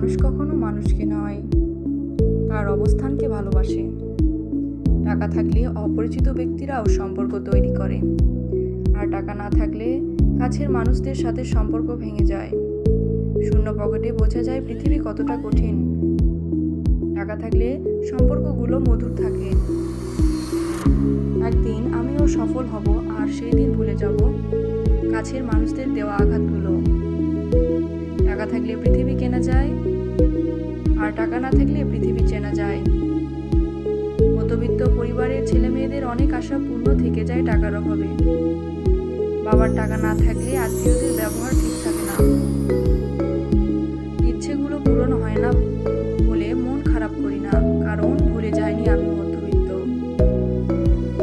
মানুষ কখনো মানুষকে নয়, তার অবস্থানকে ভালোবাসে। টাকা থাকলে অপরিচিত ব্যক্তিরাও সম্পর্ক তৈরি করে। আর টাকা না থাকলে কাছের মানুষদের সাথে সম্পর্ক ভেঙে যায়। শূন্য পকেটে বোঝা যায় পৃথিবী কতটা কঠিন। টাকা থাকলে সম্পর্কগুলো মধুর থাকে। একদিন আমিও সফল হব আর সেই দিন ভুলে যাব কাছের মানুষদের দেওয়া আঘাতগুলো। টাকা থাকলে পৃথিবী আর টাকা না থাকলে পৃথিবী চেনা যায়। মধ্যবিত্ত পরিবারের ছেলে মেয়েদের অনেক আশা পূর্ণ থেকে যায় টাকার অভাবে। বাবার টাকা না থাকলে আত্মীয়দের ব্যবহার ঠিক থাকে না। ইচ্ছেগুলো পূরণ হয় না বলে মন খারাপ করি না, কারণ ভুলে যায়নি আমি মধ্যবিত্ত।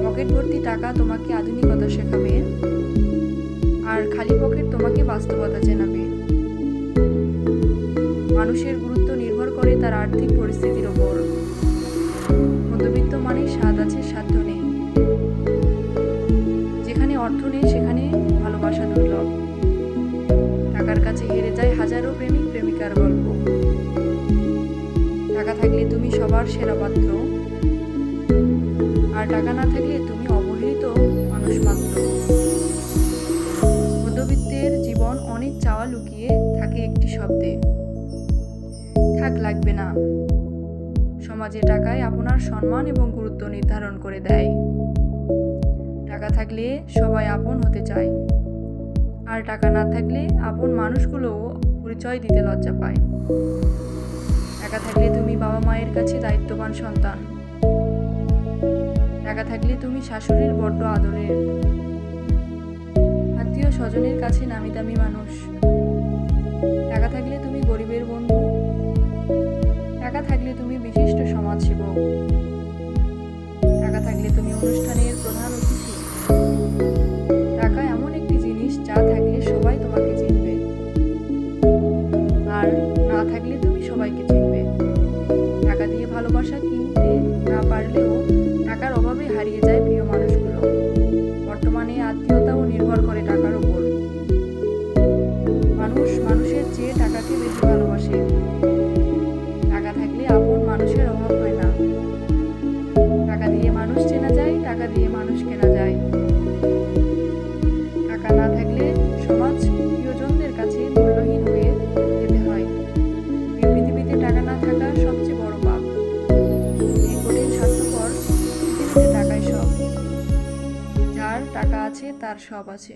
পকেট ভর্তি টাকা তোমাকে আধুনিকতা শেখাবে, আর খালি পকেট তোমাকে বাস্তবতা চেনাবে। মানুষের গুরুত্ব নির্ভর করে তার আর্থিক পরিস্থিতির ওপর। মধ্যবিত্ত মানে স্বাদ আছে সাধ্য নেই। যেখানে অর্থ নেই, সেখানে ভালোবাসা দুর্লভ। টাকার কাছে হেরে যায় হাজারো প্রেমিক, প্রেমিকার গল্প। টাকা থাকলে তুমি সবার সেরা পাত্র আর টাকা না থাকলে তুমি অবহেলিত মানুষ মাত্র মধ্যবিত্তের জীবন অনেক চাওয়া লুকিয়ে থাকে একটি শব্দে। থাক লাগবে না। সমাজে টাকায় আপনার সম্মান এবং গুরুত্ব নির্ধারণ করে দেয়। টাকা থাকলে সবাই আপন হতে চায়। আর টাকা না থাকলে আপন মানুষগুলোও পরিচয় দিতে লজ্জা পায়। টাকা থাকলে তুমি বাবা মায়ের কাছে দায়িত্ববান সন্তান। টাকা থাকলে তুমি শাশুড়ির বড্ড আদরের। আত্মীয় স্বজনের কাছে নামি দামি মানুষ। টাকা থাকলে থাকলে তুমি বিশিষ্ট সমাজসেবক। টাকা থাকলে তুমি অনুষ্ঠানের প্রধান অতিথি। টাকা এমন একটি জিনিস যা থাকলে সবাই তোমাকে চিনবে। আর না থাকলে তুমি সবাইকে চিনবে। টাকা দিয়ে ভালোবাসা কিনতে না পারলেও টাকা আছে তার সব আছে।